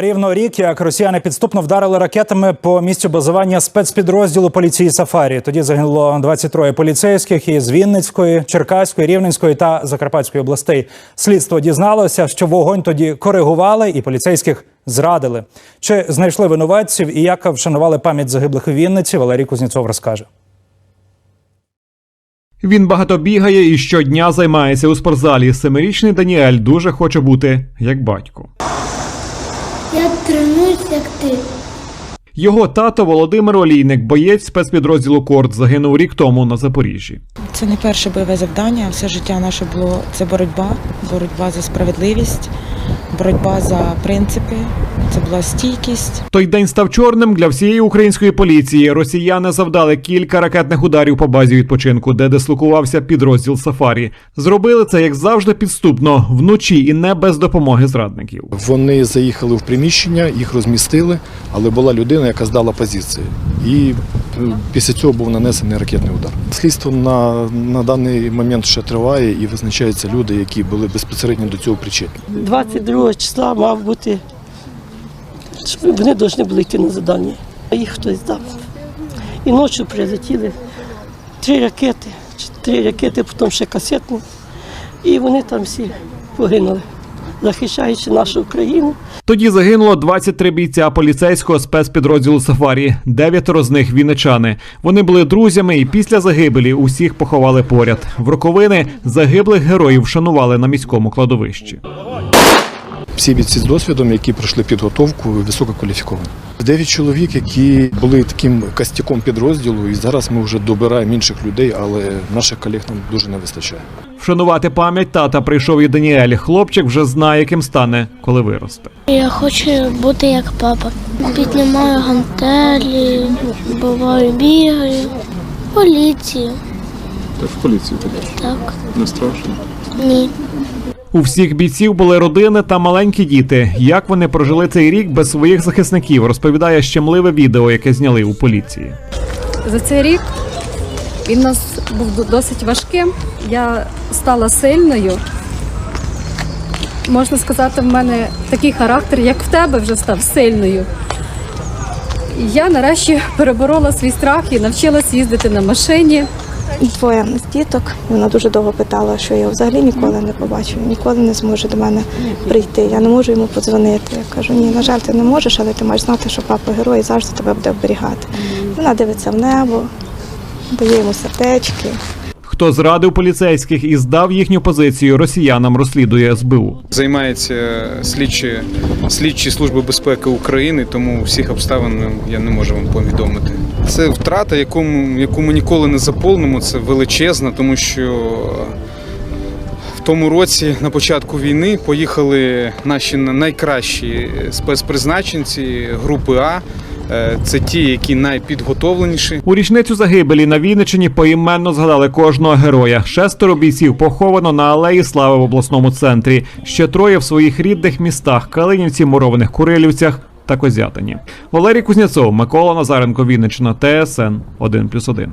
Рівно рік, як росіяни підступно вдарили ракетами по місцю базування спецпідрозділу поліції Сафарі. Тоді загинуло 23 поліцейських із Вінницької, Черкаської, Рівненської та Закарпатської областей. Слідство дізналося, що вогонь тоді коригували і поліцейських зрадили. Чи знайшли винуватців і як вшанували пам'ять загиблих у Вінниці? Валерій Кузнєцов розкаже. Він багато бігає і щодня займається у спортзалі. Семирічний Даніель дуже хоче бути як батько. Я тренуюсь, як ти. Його тато Володимир Олійник, боєць спецпідрозділу Корд, загинув рік тому на Запоріжжі. Це не перше бойове завдання. Все життя наше було це боротьба, боротьба за справедливість, боротьба за принципи. Це була стійкість. Той день став чорним для всієї української поліції. Росіяни завдали кілька ракетних ударів по базі відпочинку, де дислокувався підрозділ Сафарі. Зробили це як завжди підступно вночі і не без допомоги зрадників. Вони заїхали в приміщення, їх розмістили, але була людина, яка здала позиції. І е, після цього був нанесений ракетний удар. Слідство на, на даний момент ще триває і визначаються люди, які були безпосередньо до цього причетні. 22 числа мав бути, щоб вони повинні були йти на завдання. А їх хтось дав. І ночі прилетіли три ракети, три ракети, потім ще касетні. І вони там всі погинули, захищаючи нашу Україну. Тоді загинуло 23 бійця поліцейського спецпідрозділу Сафарі. Дев'ятеро з них вінничани. Вони були друзями і після загибелі усіх поховали поряд. В роковини загиблих героїв вшанували на міському кладовищі. Всі бійці з досвідом, які пройшли підготовку, висококваліфіковані. Дев'ять чоловік, які були таким костяком підрозділу, і зараз ми вже добираємо інших людей, але наших колег нам дуже не вистачає. Вшанувати пам'ять тата прийшов і Даніель. Хлопчик вже знає, ким стане, коли виросте. Я хочу бути як папа. Піднімаю гантелі, буваю, бігаю. Поліцію. Так, в поліцію підеш. Так. Не страшно. Ні. У всіх бійців були родини та маленькі діти. Як вони прожили цей рік без своїх захисників, розповідає щемливе відео, яке зняли у поліції. За цей рік він у нас був досить важким. Я стала сильною. Можна сказати, в мене такий характер, як в тебе, вже став сильною. Я нарешті переборола свій страх і навчилась їздити на машині. Двоє з діток. Вона дуже довго питала, що я взагалі ніколи не побачу, ніколи не зможе до мене прийти. Я не можу йому подзвонити. Я кажу, ні, на жаль, ти не можеш, але ти маєш знати, що папа герой завжди тебе буде оберігати. Вона дивиться в небо, дає йому сердечки. Хто зрадив поліцейських і здав їхню позицію росіянам, розслідує СБУ. Займається слідчі, слідчі служби безпеки України, тому всіх обставин я не можу вам повідомити. Це втрата, яку, яку ми ніколи не заповнимо. Це величезна, тому що тому році, на початку війни, поїхали наші найкращі спецпризначенці групи А. Е, Це ті, які найпідготовленіші. У річницю загибелі на Вінниччині поіменно згадали кожного героя. Шестеро бійців поховано на алеї слави в обласному центрі. Ще троє в своїх рідних містах Калинівці, Мурованих Курилівцях та Козятині. Валерій Кузнєцов, Микола Назаренко, Вінниччина, ТСН 1+,1.